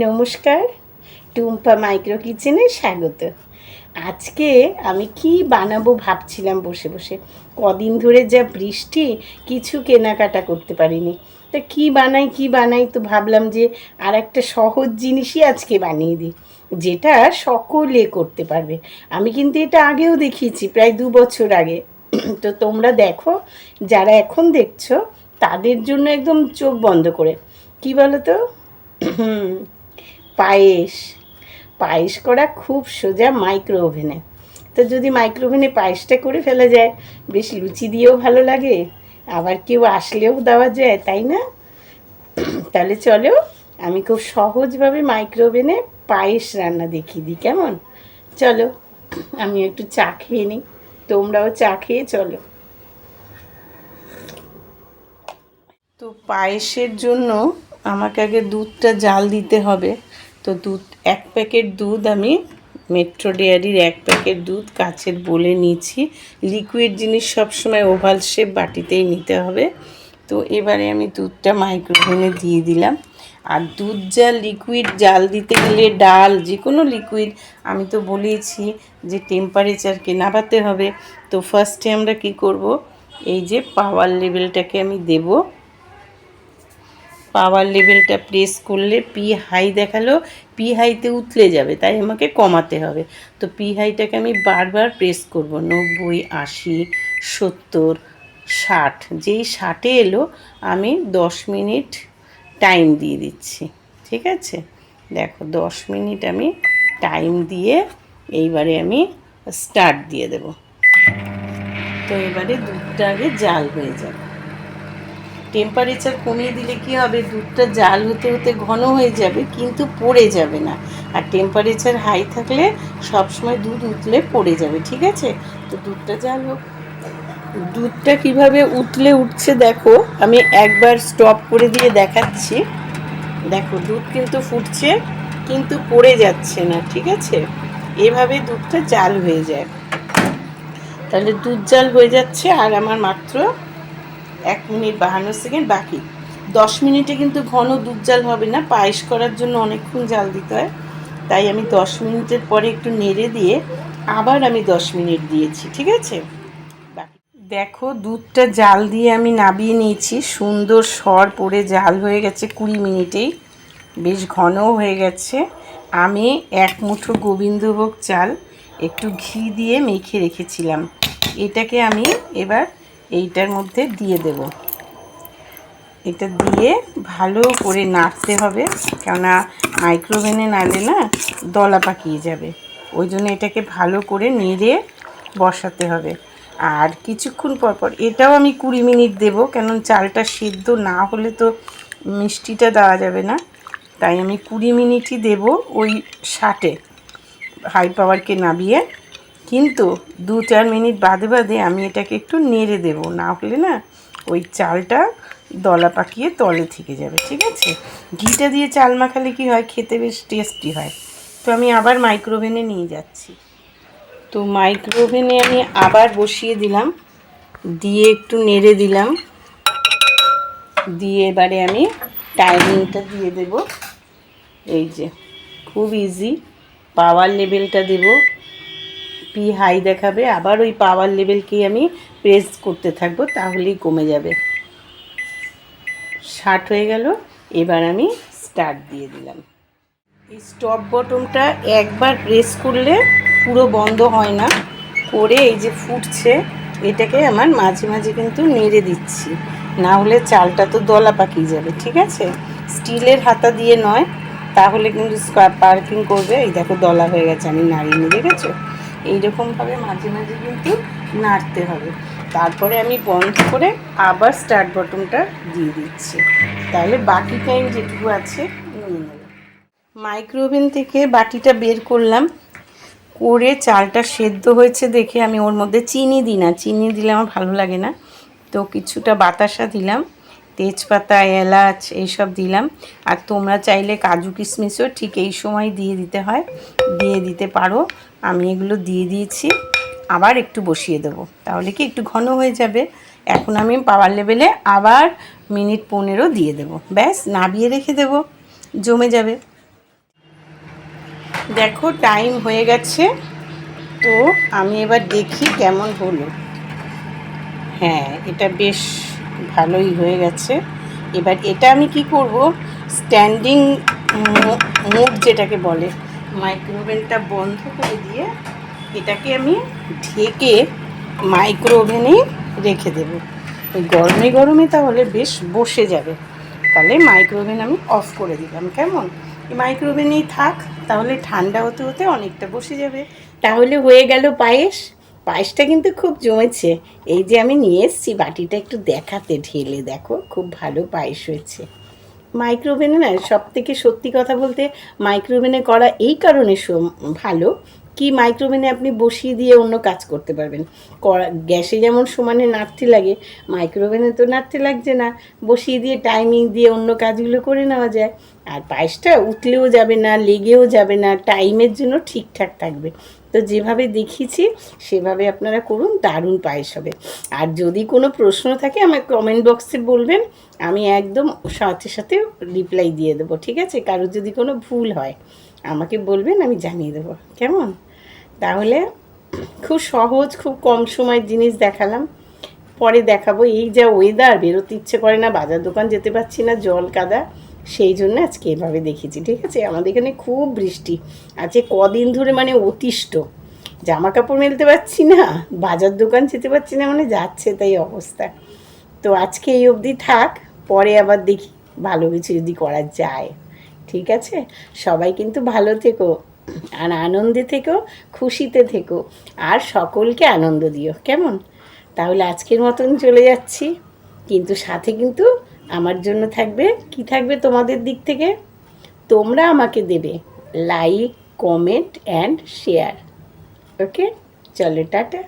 নমস্কার, টুম্পা মাইক্রো কিচেনে স্বাগত। আজকে আমি কি বানাবো ভাবছিলাম বসে বসে। কদিন ধরে যা বৃষ্টি, কিছু কেনাকাটা করতে পারিনি। তা কি বানাই কি বানাই তো ভাবলাম যে আর একটা সহজ জিনিসই আজকে বানিয়ে দিই, যেটা সকলে করতে পারবে। আমি কিন্তু এটা আগেও দেখিয়েছি, প্রায় দু বছর আগে। তো তোমরা দেখো, যারা এখন দেখছ, তাদের জন্য একদম চোখ বন্ধ করে। কি বলো তো পায়েস। পায়েস করা খুব সোজা মাইক্রো ওভেনে তো যদি মাইক্রো ওভেনে পায়েসটা করে ফেলা যায়, বেশ লুচি দিয়েও ভালো লাগে, আবার কেউ আসলেও দেওয়া যায়, তাই না? তাহলে চলো, আমি খুব সহজভাবে মাইক্রো ওভেনে পায়েস রান্না দেখিয়ে দিই, কেমন? চলো আমি একটু চা খেয়ে নিই। তোমরাও চা খেয়ে চলো। তো পায়েসের জন্য আমাকে আগে দুধটা জাল দিতে হবে। তো দুধ, এক প্যাকেট দুধ আমি মেট্রো ডেয়ারির এক প্যাকেট দুধ কাচের বলে নিয়েছি। লিকুইড জিনিস সবসময় ওভাল শেপ বাটিতেই নিতে হবে। তো এবারে আমি দুধটা মাইক্রোওভেনে দিয়ে দিলাম। আর দুধ জাল লিকুইড জাল দিতে গেলে ডাল যে কোনো লিকুইড আমি তো বলেইছি যে টেম্পারেচারকে নাবাতে হবে। তো ফার্স্টে আমরা কি করব? এই যে পাওয়ার লেভেলটাকে আমি দেবো। পাওয়ার লেভেলটা প্রেস করলে পি হাই দেখাল। পি হাইতে উতলে যাবে, তাই আমাকে কমাতে হবে। তো পি হাইটাকে আমি বারবার প্রেস করব, নব্বই, আশি, সত্তর, ষাট। যেই ষাটে এলো, আমি দশ মিনিট টাইম দিয়ে দিচ্ছি, ঠিক আছে? দেখো, দশ মিনিট আমি টাইম দিয়ে এইবারে আমি স্টার্ট দিয়ে দেব। তো এবারে দুধটা আগে জাল হয়ে যাবে। টেম্পারেচার কমিয়ে দিলে কি হবে? দুধটা জাল হতে হতে ঘন হয়ে যাবে, কিন্তু পড়ে যাবে না। আর টেম্পারেচার হাই থাকলে সবসময় দুধ উতলে পড়ে যাবে, ঠিক আছে? তো দুধটা জাল হোক। দুধটা কীভাবে উতলে উঠছে দেখো, আমি একবার স্টপ করে দিয়ে দেখাচ্ছি। দেখো, দুধ কিন্তু ফুটছে, কিন্তু পড়ে যাচ্ছে না, ঠিক আছে? এভাবে দুধটা জাল হয়ে যায়। তাহলে দুধ জাল হয়ে যাচ্ছে, আর আমার মাত্র এক মিনিট বাহান্ন সেকেন্ড বাকি। দশ মিনিটে কিন্তু ঘন দুধ জাল হবে না, পায়েস করার জন্য অনেকক্ষণ জাল দিতে হয়। তাই আমি দশ মিনিটের পরে একটু নেড়ে দিয়ে আবার আমি দশ মিনিট দিয়েছি, ঠিক আছে? দেখো, দুধটা জাল দিয়ে আমি নাবিয়ে নিয়েছি। সুন্দর সর পড়ে জাল হয়ে গেছে কুড়ি মিনিটেই। বেশ ঘনও হয়ে গেছে। আমি এক মুঠো গোবিন্দভোগ চাল একটু ঘি দিয়ে মেখে রেখেছিলাম। এটাকে আমি এবার এইটার মধ্যে দিয়ে দেব। এটা দিয়ে ভালো করে নাড়তে হবে, কেননা মাইক্রোওভেনে নাড়লে না দলা পাকিয়ে যাবে। ওই জন্য এটাকে ভালো করে নেড়ে বসাতে হবে। আর কিছুক্ষণ পর পর, এটাও আমি কুড়ি মিনিট দেব কেন চালটা সিদ্ধ না হলে তো মিষ্টিটা দেওয়া যাবে না। তাই আমি কুড়ি মিনিটই দেব ওই ষাটে হাই পাওয়ারকে নাবিয়ে। কিন্তু দু চার মিনিট বাদে বাদে আমি এটাকে একটু নেড়ে দেব। না হলে না ওই চালটা দলা পাকিয়ে তলে থেকে যাবে, ঠিক আছে? ঘিটা দিয়ে চাল মাখালে কি হয়? খেতে বেশ টেস্টি হয়। তো আমি আবার মাইক্রোওভেনে নিয়ে যাচ্ছি। তো মাইক্রোওভেনে আমি আবার বসিয়ে দিলাম। দিয়ে একটু নেড়ে দিলাম। দিয়ে এবারে আমি টাইমিংটা দিয়ে দেব। এই যে, খুব ইজি পাওয়ার লেভেলটা দেবো। পি হাই দেখাবে, আবার ওই পাওয়ার লেভেলকেই আমি প্রেস করতে থাকব তাহলেই কমে যাবে। ষাট হয়ে গেল, এবার আমি স্টার্ট দিয়ে দিলাম। এই স্টপ বটমটা একবার প্রেস করলে পুরো বন্ধ হয় না, করে এই যে ফুটছে, এটাকে আমার মাঝে মাঝে কিন্তু নেড়ে দিচ্ছি। না হলে চালটা তো দলা পাকিয়ে যাবে, ঠিক আছে? স্টিলের হাতা দিয়ে নয়, তাহলে কিন্তু পার্কিং করবে। এই দেখো দলা হয়ে গেছে, আমি নাড়িয়ে নিয়ে দেখেছ এইরকমভাবে মাঝে মাঝে কিন্তু নাড়তে হবে। তারপরে আমি বন্ধ করে আবার স্টার্ট বটনটা দিয়ে দিচ্ছি। তাহলে বাকি টাইম যেটুকু আছে নিয়ে নেব। মাইক্রোওভেন থেকে বাটিটা বের করলাম। করে চালটা সেদ্ধ হয়েছে দেখে আমি ওর মধ্যে চিনি দিই না। চিনি দিলে আমার ভালো লাগে না। তো কিছুটা বাতাসা দিলাম। তেজপাতা, এলাচ এইসব দিলাম। আর তোমরা চাইলে কাজু কিশমিশও ঠিক এই সময় দিয়ে দিতে হয়। দিয়ে দিতে পারো। আমি এগুলো দিয়ে দিয়েছি। আবার একটু বসিয়ে দেবো। তাহলে কি একটু ঘন হয়ে যাবে। এখন আমি পাওয়ার লেভেলে আবার মিনিট পনেরো দিয়ে দেবো। ব্যাস, নাবিয়ে রেখে দেবো। জমে যাবে। দেখো টাইম হয়ে গেছে। তো আমি এবার দেখি কেমন হলো। হ্যাঁ এটা বেশ ভালোই হয়ে গেছে। এবার এটা আমি কি করব? স্ট্যান্ডিং মুখ যেটাকে বলে মাইক্রোওভেনটা বন্ধ করে দিয়ে এটাকে আমি ঢেকে মাইক্রো ওভেনেই রেখে দেবো। গরমে গরমে তাহলে বেশ বসে যাবে। তাহলে মাইক্রো ওভেন আমি অফ করে দিলাম, কেমন? মাইক্রো ওভেনেই থাক, তাহলে ঠান্ডা হতে হতে অনেকটা বসে যাবে। তাহলে হয়ে গেল পায়েস। পায়েসটা কিন্তু খুব জমেছে। এই যে আমি নিয়ে এসেছি, বাটিটা একটু দেখাতে ঢেলে, দেখো, খুব ভালো পায়েস হয়েছে। মাইক্রোওভেনে না সব থেকে সত্যি কথা বলতে মাইক্রোওভেনে করা এই কারণে ভালো। কি মাইক্রোওভেনে আপনি বসিয়ে দিয়ে অন্য কাজ করতে পারবেন? গ্যাসে যেমন সমানে নাড়তে লাগে মাইক্রোওভেনে তো নাড়তে লাগছে না। বসিয়ে দিয়ে টাইমিং দিয়ে অন্য কাজগুলো করে নেওয়া যায়। আর পায়েসটা উতলেও যাবে না, লেগেও যাবে না টাইমের জন্য ঠিকঠাক থাকবে। তো যেভাবে দেখিয়েছি, সেভাবে আপনারা করুন, দারুণ পায়েস হবে। আর যদি কোনো প্রশ্ন থাকে, আমাকে কমেন্ট বক্সে বলবেন, আমি একদম সাথে সাথে রিপ্লাই দিয়ে দেবো, ঠিক আছে? কারোর যদি কোনো ভুল হয়। আমাকে বলবেন, আমি জানিয়ে দেবো। কেমন? তাহলে খুব সহজ, খুব কম সময়ের জিনিস দেখালাম। পরে দেখাবো এই যা ওয়েদার বেরোতে ইচ্ছে করে না, বাজার দোকান যেতে পারছি না, জল কাদা, সেই জন্য আজকে এভাবে দেখেছি, ঠিক আছে? আমাদের এখানে খুব বৃষ্টি। আজকে কদিন ধরে মানে অতিষ্ঠ। জামা কাপড় মেলতে পারছি না, বাজার দোকান যেতে পারছি না মানে যাচ্ছে তাই অবস্থা। তো আজকে এই অবধি থাক, পরে আবার দেখি, ভালো কিছু যদি করা যায়। ঠিক আছে? সবাই কিন্তু ভালো থেকো আর আনন্দে থেকো, খুশিতে থেকো আর সকলকে আনন্দ দিও, কেমন? তাহলে আজকের মতন চলে যাচ্ছি। কিন্তু সাথে কিন্তু আমার জন্য থাকবে, কি থাকবে তোমাদের দিক থেকে? তোমরা আমাকে দেবে like comment and share okay চলো, টাটা।